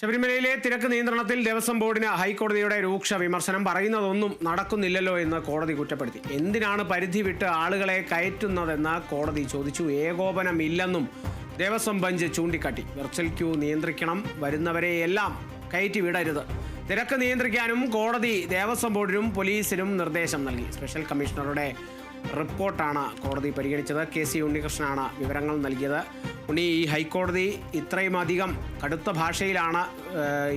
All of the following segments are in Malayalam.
ശബരിമലയിലെ തിരക്ക് നിയന്ത്രണത്തിൽ ദേവസ്വം ബോർഡിന് ഹൈക്കോടതിയുടെ രൂക്ഷ വിമർശനം. പറയുന്നതൊന്നും നടക്കുന്നില്ലല്ലോ എന്ന് കോടതി കുറ്റപ്പെടുത്തി. എന്തിനാണ് പരിധി വിട്ട് ആളുകളെ കയറ്റുന്നതെന്ന് കോടതി ചോദിച്ചു. ഏകോപനമില്ലെന്നും ദേവസ്വം ബെഞ്ച് ചൂണ്ടിക്കാട്ടി. വെർച്വൽ ക്യൂ നിയന്ത്രിക്കണം വരുന്നവരെയെല്ലാം കയറ്റി വിടരുത്. തിരക്ക് നിയന്ത്രിക്കാനും കോടതി ദേവസ്വം ബോർഡിനും പോലീസിനും നിർദ്ദേശം നൽകി. സ്പെഷ്യൽ കമ്മീഷണറുടെ റിപ്പോർട്ടാണ് കോടതി പരിഗണിച്ചത്. കെ സി ഉണ്ണികൃഷ്ണനാണ് വിവരങ്ങൾ നൽകിയത്. ഉണ്ണി ഈ ഹൈക്കോടതി ഇത്രയും അധികം കടുത്ത ഭാഷയിലാണ്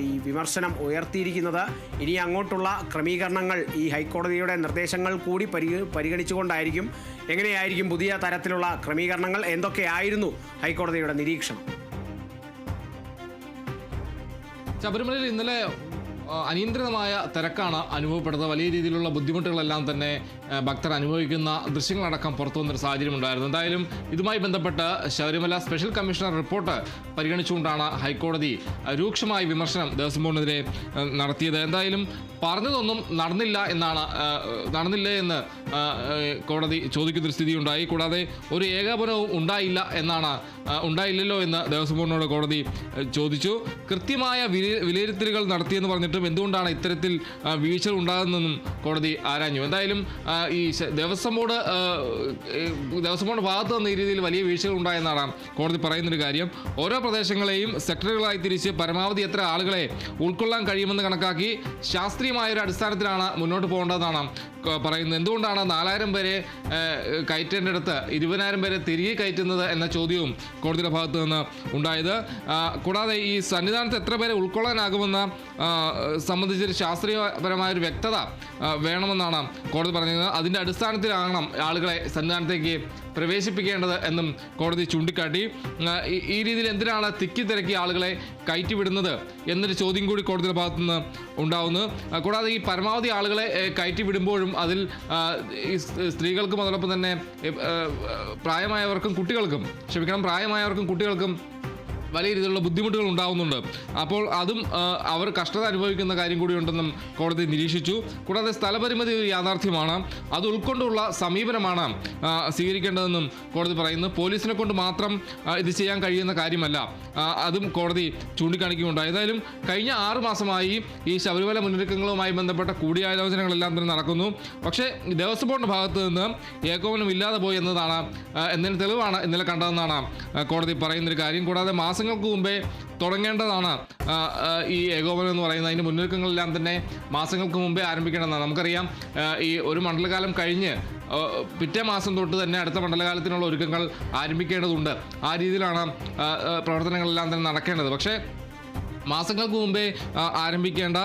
ഈ വിമർശനം ഉയർത്തിയിരിക്കുന്നത്. ഇനി അങ്ങോട്ടുള്ള ക്രമീകരണങ്ങൾ ഈ ഹൈക്കോടതിയുടെ നിർദ്ദേശങ്ങൾ കൂടി പരി പരിഗണിച്ചുകൊണ്ടായിരിക്കും. എങ്ങനെയായിരിക്കും പുതിയ തരത്തിലുള്ള ക്രമീകരണങ്ങൾ? എന്തൊക്കെയായിരുന്നു ഹൈക്കോടതിയുടെ നിരീക്ഷണം? ശബരിമലയിൽ ഇന്നലെ അനിയന്ത്രിതമായ തിരക്കാണ് അനുഭവപ്പെടുന്നത്. വലിയ രീതിയിലുള്ള ബുദ്ധിമുട്ടുകളെല്ലാം തന്നെ ഭക്തർ അനുഭവിക്കുന്ന ദൃശ്യങ്ങളടക്കം പുറത്തു വന്നൊരു സാഹചര്യം ഉണ്ടായിരുന്നു എന്തായാലും ഇതുമായി ബന്ധപ്പെട്ട് ശബരിമല സ്പെഷ്യൽ കമ്മീഷണർ റിപ്പോർട്ട് പരിഗണിച്ചുകൊണ്ടാണ് ഹൈക്കോടതി രൂക്ഷമായ വിമർശനം ദേവസ്വം ബോർഡിനെതിരെ നടത്തിയത്. എന്തായാലും പറഞ്ഞതൊന്നും നടന്നില്ല എന്നാണ് നടന്നില്ല എന്ന് കോടതി ചോദിക്കുന്നൊരു സ്ഥിതി ഉണ്ടായി കൂടാതെ ഒരു ഏകോപനവും ഉണ്ടായില്ല എന്നാണ് ഉണ്ടായില്ലല്ലോ എന്ന് ദേവസ്വം ബോർഡിനോട് കോടതി ചോദിച്ചു. കൃത്യമായ വില- വിലയിരുത്തലുകൾ നടത്തിയെന്ന് പറഞ്ഞിട്ടും എന്തുകൊണ്ടാണ് ഇത്തരത്തിൽ വീഴ്ചകൾ ഉണ്ടാകുന്നതെന്നും കോടതി ആരാഞ്ഞു. എന്തായാലും ഈ ദേവസ്വം ബോർഡ് ദേവസ്വം ബോർഡ് ഭാഗത്ത് വന്ന രീതിയിൽ വലിയ വീഴ്ചകൾ ഉണ്ടായെന്നാണ് കോടതി പറയുന്നൊരു കാര്യം. ഓരോ പ്രദേശങ്ങളെയും സെക്ടറുകളായി തിരിച്ച് പരമാവധി എത്ര ആളുകളെ ഉൾക്കൊള്ളാൻ കഴിയുമെന്ന് കണക്കാക്കി ശാസ്ത്രീയമായ ഒരു അടിസ്ഥാനത്തിലാണ് മുന്നോട്ട് പോകേണ്ടതെന്നാണ് പറയുന്നത്. എന്തുകൊണ്ടാണ് നാലായിരം പേരെ കയറ്റേണ്ടടുത്ത് ഇരുപതിനായിരം പേരെ തിരികെ കയറ്റുന്നത് എന്ന ചോദ്യവും കോടതിയുടെ ഭാഗത്തു നിന്ന് ഉണ്ടായത്. കൂടാതെ ഈ സന്നിധാനത്ത് എത്ര പേരെ ഉൾക്കൊള്ളാനാകുമെന്ന് സംബന്ധിച്ചൊരു ശാസ്ത്രീയപരമായ ഒരു വ്യക്തത വേണമെന്നാണ് കോടതി പറഞ്ഞത് അതിന്റെ അടിസ്ഥാനത്തിലാകണം ആളുകളെ സന്നിധാനത്തേക്ക് പ്രവേശിപ്പിക്കേണ്ടത് എന്നും കോടതി ചൂണ്ടിക്കാട്ടി. ഈ- രീതിയിൽ എന്തിനാണ് തിക്കി തിരക്കി ആളുകളെ കയറ്റിവിടുന്നത് എന്നൊരു ചോദ്യം കൂടി കോടതിയുടെ ഭാഗത്തുനിന്ന് ഉണ്ടാവുന്നു. കൂടാതെ ഈ പരമാവധി ആളുകളെ കയറ്റിവിടുമ്പോഴും വിടുമ്പോഴും അതിൽ സ്ത്രീകൾക്കും അതോടൊപ്പം തന്നെ പ്രായമായവർക്കും കുട്ടികൾക്കും ക്ഷമിക്കണം പ്രായമായവർക്കും കുട്ടികൾക്കും വലിയ രീതിയിലുള്ള ബുദ്ധിമുട്ടുകൾ ഉണ്ടാവുന്നുണ്ട്. അപ്പോൾ അതും അവർ കഷ്ടത അനുഭവിക്കുന്ന കാര്യം കൂടിയുണ്ടെന്നും കോടതി നിരീക്ഷിച്ചു. കൂടാതെ സ്ഥലപരിമിതി ഒരു യാഥാർത്ഥ്യമാണ്. അത് ഉൾക്കൊണ്ടുള്ള സമീപനമാണ് സ്വീകരിക്കേണ്ടതെന്നും കോടതി പറയുന്നു. പോലീസിനെ കൊണ്ട് മാത്രം ഇത് ചെയ്യാൻ കഴിയുന്ന കാര്യമല്ല അതും കോടതി ചൂണ്ടിക്കാണിക്കുകയുണ്ടായി. ഏതായാലും കഴിഞ്ഞ ആറ് മാസമായി ഈ ശബരിമല മുന്നൊരുക്കങ്ങളുമായി ബന്ധപ്പെട്ട കൂടിയാലോചനകളെല്ലാം തന്നെ നടക്കുന്നു. പക്ഷേ ദേവസ്വം ബോർഡിന്റെ ഭാഗത്ത് നിന്ന് ഏകോപനം ഇല്ലാതെ പോയി എന്നതാണ് എന്നതിന് തെളിവാണ് ഇന്നലെ കണ്ടതെന്നാണ് കോടതി പറയുന്നൊരു കാര്യം. കൂടാതെ മാസങ്ങൾക്ക് മുമ്പേ തുടങ്ങേണ്ടതാണ്. ഈ ഏകോപനം എന്ന് പറയുന്നത് അതിന്റെ മുന്നൊരുക്കങ്ങളെല്ലാം തന്നെ മാസങ്ങൾക്ക് മുമ്പേ ആരംഭിക്കേണ്ടതാണ്. നമുക്കറിയാം ഈ ഒരു മണ്ഡലകാലം കഴിഞ്ഞ് പിറ്റേ മാസം തൊട്ട് തന്നെ അടുത്ത മണ്ഡലകാലത്തിനുള്ള ഒരുക്കങ്ങൾ ആരംഭിക്കേണ്ടതുണ്ട്. ആ രീതിയിലാണ് പ്രവർത്തനങ്ങളെല്ലാം തന്നെ നടക്കേണ്ടത്. പക്ഷേ മാസങ്ങൾക്ക് മുമ്പേ ആരംഭിക്കേണ്ട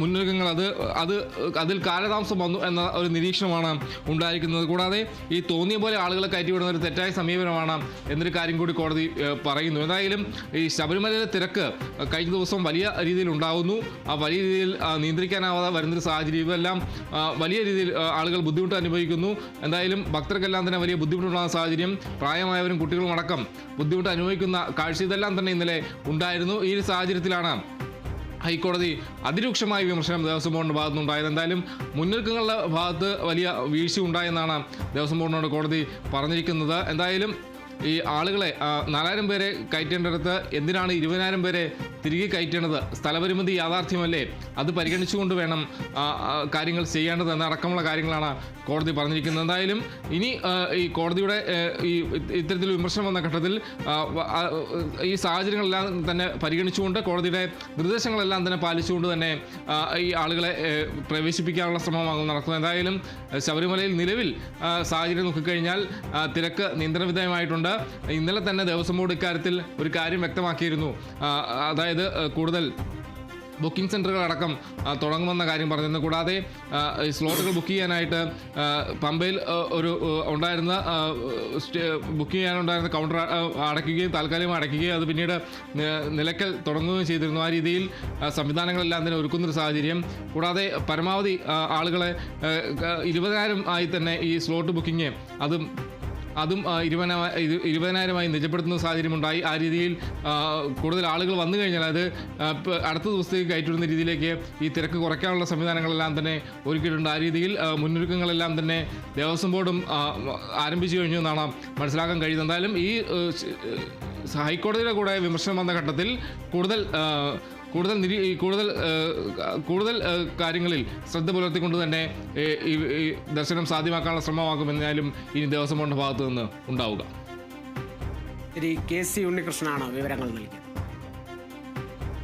മുന്നൊരുക്കങ്ങൾ അത് അത് അതിൽ കാലതാമസം വന്നു എന്ന ഒരു നിരീക്ഷണമാണ് ഉണ്ടായിരിക്കുന്നത്. കൂടാതെ ഈ തോന്നിയ പോലെ ആളുകളെ കയറ്റിവിടുന്ന ഒരു തെറ്റായ സമീപനമാണ് എന്നൊരു കാര്യം കൂടി കോടതി പറയുന്നു. എന്തായാലും ഈ ശബരിമലയിലെ തിരക്ക് കഴിഞ്ഞ ദിവസം വലിയ രീതിയിൽ ഉണ്ടാകുന്നു ആ വലിയ രീതിയിൽ നിയന്ത്രിക്കാനാവാതെ വരുന്നൊരു സാഹചര്യം ഇതെല്ലാം വലിയ രീതിയിൽ ആളുകൾ ബുദ്ധിമുട്ട് അനുഭവിക്കുന്നു. എന്തായാലും ഭക്തർക്കെല്ലാം തന്നെ വലിയ ബുദ്ധിമുട്ടുണ്ടാകുന്ന സാഹചര്യം പ്രായമായവരും കുട്ടികളും അടക്കം ബുദ്ധിമുട്ട് അനുഭവിക്കുന്ന കാഴ്ച ഇതെല്ലാം തന്നെ ഇന്നലെ ഉണ്ടായിരുന്നു. ഈ ഒരു സാഹചര്യത്തിലാണ്. ഹൈക്കോടതി അതിരൂക്ഷമായ വിമർശനം ദേവസ്വം ബോർഡിന്റെ ഭാഗത്തുനിന്നുണ്ടായത്. എന്തായാലും മുന്നൊരുക്കങ്ങളുടെ ഭാഗത്ത് വലിയ വീഴ്ച ഉണ്ടായെന്നാണ് ദേവസ്വം ബോർഡിനോട് കോടതി പറഞ്ഞിരിക്കുന്നത്. എന്തായാലും ഈ ആളുകളെ നാലായിരം പേരെ കയറ്റേണ്ടടുത്ത് എന്തിനാണ് ഇരുപതിനായിരം പേരെ തിരികെ കയറ്റേണ്ടത് സ്ഥലപരിമിതി യാഥാർത്ഥ്യമല്ലേ? അത് പരിഗണിച്ചുകൊണ്ട് വേണം കാര്യങ്ങൾ ചെയ്യേണ്ടത് എന്നടക്കമുള്ള കാര്യങ്ങളാണ് കോടതി പറഞ്ഞിരിക്കുന്നത്. എന്തായാലും ഇനി ഈ കോടതിയുടെ ഈ ഇത്തരത്തിൽ വിമർശനം വന്ന ഘട്ടത്തിൽ ഈ സാഹചര്യങ്ങളെല്ലാം തന്നെ പരിഗണിച്ചുകൊണ്ട് കോടതിയുടെ നിർദ്ദേശങ്ങളെല്ലാം തന്നെ പാലിച്ചുകൊണ്ട് തന്നെ ഈ ആളുകളെ പ്രവേശിപ്പിക്കാനുള്ള ശ്രമമാകും നടക്കുന്നത്. എന്തായാലും ശബരിമലയിൽ നിലവിൽ സാഹചര്യം നോക്കിക്കഴിഞ്ഞാൽ തിരക്ക് നിയന്ത്രണ വിധേയമായിട്ടുണ്ട് ഇന്നലെ തന്നെ ദേവസ്വം ബോർഡ് ഇക്കാര്യത്തിൽ ഒരു കാര്യം വ്യക്തമാക്കിയിരുന്നു. ആ, അതായത് കൂടുതൽ ബുക്കിംഗ് സെന്ററുകൾ അടക്കം തുടങ്ങുമെന്ന കാര്യം പറഞ്ഞിരുന്നു. കൂടാതെ സ്ലോട്ടുകൾ ബുക്ക് ചെയ്യാനായിട്ട് പമ്പയിൽ ഒരു ഉണ്ടായിരുന്ന ബുക്ക് ചെയ്യാനുണ്ടായിരുന്ന കൗണ്ടർ അടയ്ക്കുകയും താൽക്കാലികം അടയ്ക്കുകയും അത് പിന്നീട് നിലയ്ക്കൽ തുടങ്ങുകയും ചെയ്തിരുന്നു. ആ രീതിയിൽ സംവിധാനങ്ങളെല്ലാം തന്നെ ഒരുക്കുന്നൊരു സാഹചര്യം. കൂടാതെ പരമാവധി ആളുകളെ ഇരുപതിനായിരം ആയി തന്നെ ഈ സ്ലോട്ട് ബുക്കിംഗ് അതും അതും ഇരുപതിന ഇരുപതിനാ- ഇരു- ഇരുപതിനായിരമായി നിജപ്പെടുത്തുന്ന സാഹചര്യമുണ്ടായി. ആ രീതിയിൽ കൂടുതൽ ആളുകൾ വന്നു കഴിഞ്ഞാൽ അത് അടുത്ത ദിവസത്തേക്ക് കയറ്റിവിടുന്ന രീതിയിലേക്ക് ഈ തിരക്ക് കുറയ്ക്കാനുള്ള സംവിധാനങ്ങളെല്ലാം തന്നെ ഒരുക്കിയിട്ടുണ്ട്. ആ രീതിയിൽ മുന്നൊരുക്കങ്ങളെല്ലാം തന്നെ ദേവസ്വം ബോർഡും ആരംഭിച്ചു കഴിഞ്ഞു എന്നാണ് മനസ്സിലാക്കാൻ കഴിയുന്നത്. എന്തായാലും ഈ ഹൈക്കോടതിയുടെ കൂടെ വിമർശനം വന്ന ഘട്ടത്തിൽ കൂടുതൽ കൂടുതൽ കൂടുതൽ കൂടുതൽ കാര്യങ്ങളിൽ ശ്രദ്ധ പുലർത്തിക്കൊണ്ട് തന്നെ ഈ ദർശനം സാധ്യമാക്കാനുള്ള ശ്രമമാകുമെന്നാലും ഇനി ദേവസ്വം ബോർഡിന്റെ ഭാഗത്തു നിന്ന് ഉണ്ടാവുക. ശ്രീ കെ സി ഉണ്ണികൃഷ്ണനാണ് വിവരങ്ങൾ നൽകിയത്.